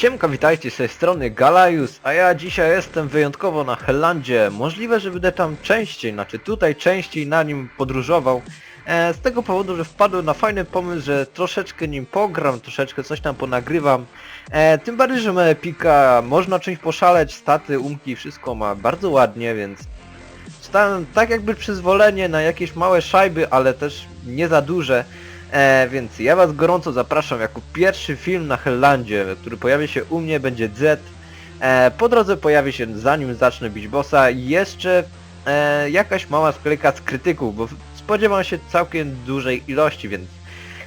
Siemka, witajcie z tej strony Galajus, a ja dzisiaj jestem wyjątkowo na Hellandzie. Możliwe, że będę tam częściej, znaczy tutaj częściej na nim podróżował. E, z tego powodu, że wpadłem na fajny pomysł, że troszeczkę nim pogram, troszeczkę coś tam ponagrywam. E, tym bardziej, że ma epika, można czymś poszaleć, staty, umki, wszystko ma bardzo ładnie, więc Dostałem tak jakby przyzwolenie na jakieś małe szajby, ale też nie za duże. E, więc ja was gorąco zapraszam jako pierwszy film na Hellandzie, który pojawi się u mnie, będzie Z. E, po drodze pojawi się, zanim zacznę bić bossa, jeszcze e, jakaś mała sklejka z krytyków, bo spodziewam się całkiem dużej ilości, więc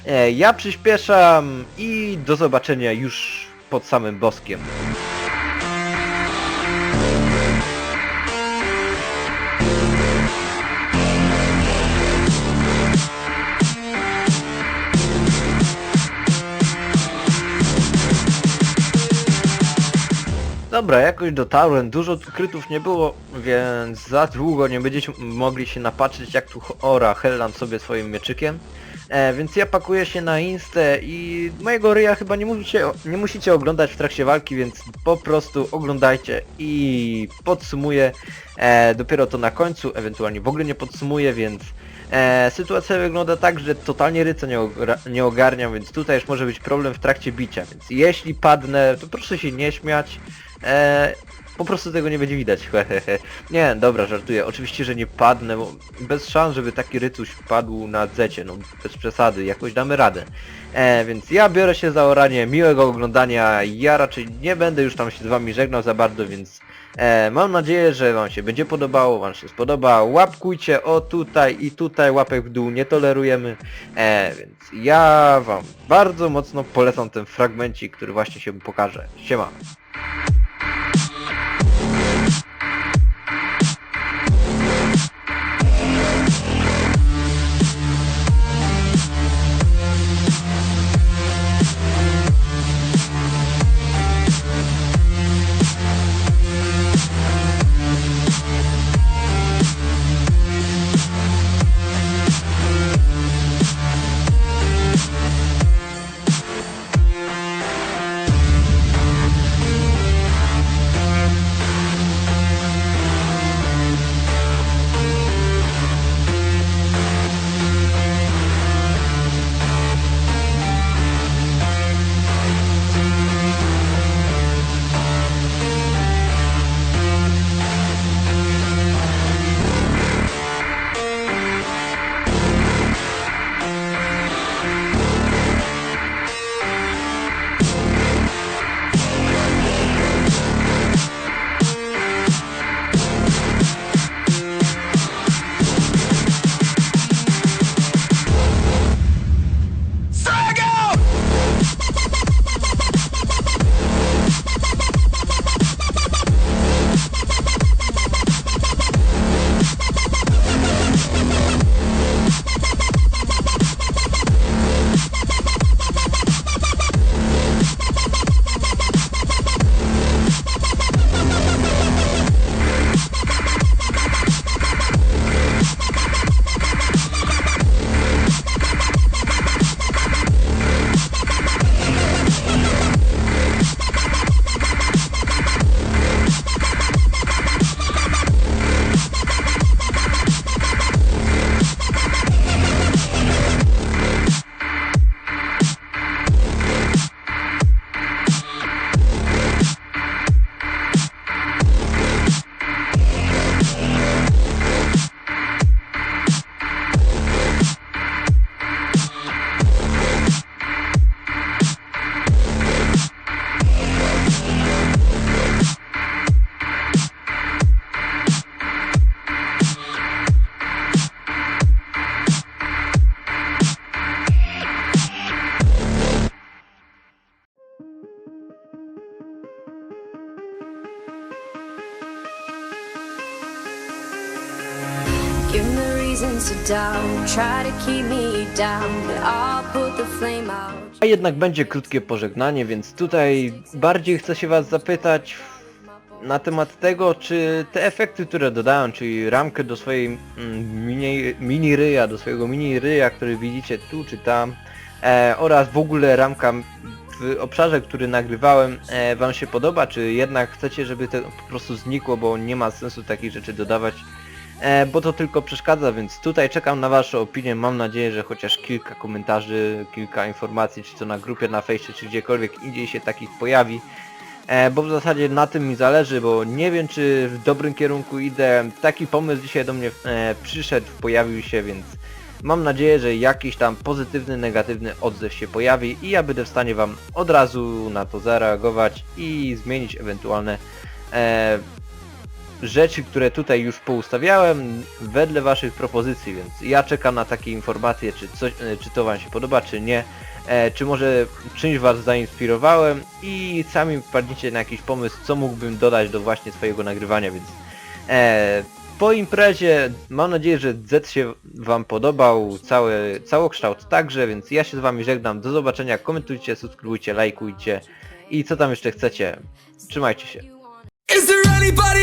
e, ja przyspieszam i do zobaczenia już pod samym boskiem. Dobra, jakoś dotarłem, dużo krytów nie było, więc za długo nie będziecie mogli się napatrzeć jak tu ora Helland sobie swoim mieczykiem. E, więc ja pakuję się na Instę i mojego ryja chyba nie musicie, nie musicie oglądać w trakcie walki, więc po prostu oglądajcie i podsumuję e, dopiero to na końcu, ewentualnie w ogóle nie podsumuję, więc e, sytuacja wygląda tak, że totalnie ryca nie, nie ogarniam, więc tutaj już może być problem w trakcie bicia, więc jeśli padnę, to proszę się nie śmiać. E, po prostu tego nie będzie widać. Nie, dobra, żartuję. Oczywiście, że nie padnę, bo bez szans, żeby taki rytuś padł na zecie, no bez przesady, jakoś damy radę. E, więc ja biorę się za oranie, miłego oglądania, ja raczej nie będę już tam się z wami żegnał za bardzo, więc e, mam nadzieję, że wam się będzie podobało, wam się spodoba. Łapkujcie o tutaj i tutaj, łapek w dół nie tolerujemy, e, więc ja wam bardzo mocno polecam ten fragmencik, który właśnie się pokaże. Siema. Give me reasons to doubt, try to keep me down, but I'll put the flame out. A jednak będzie krótkie pożegnanie, więc tutaj bardziej chcę się was zapytać na temat tego, czy te efekty, które dodałem, czyli ramkę do swojej mm, mini, mini ryja, do swojego mini ryja, który widzicie tu czy tam, e, oraz w ogóle ramka w obszarze, który nagrywałem e, wam się podoba, czy jednak chcecie, żeby to po prostu znikło, bo nie ma sensu takich rzeczy dodawać, e, bo to tylko przeszkadza, więc tutaj czekam na wasze opinie, mam nadzieję, że chociaż kilka komentarzy, kilka informacji, czy to na grupie na fejsie, czy gdziekolwiek indziej się takich pojawi, e, bo w zasadzie na tym mi zależy, bo nie wiem czy w dobrym kierunku idę, taki pomysł dzisiaj do mnie e, przyszedł, pojawił się, więc mam nadzieję, że jakiś tam pozytywny, negatywny odzew się pojawi i ja będę w stanie wam od razu na to zareagować i zmienić ewentualne rzeczy, które tutaj już poustawiałem wedle waszych propozycji, więc ja czekam na takie informacje, czy, coś, e, czy to wam się podoba, czy nie, e, czy może czymś was zainspirowałem i sami wpadniecie na jakiś pomysł, co mógłbym dodać do właśnie swojego nagrywania, więc e, po imprezie mam nadzieję, że Z się wam podobał, cały, całokształt także, więc ja się z wami żegnam, do zobaczenia, komentujcie, subskrybujcie, lajkujcie i co tam jeszcze chcecie, trzymajcie się. Is there anybody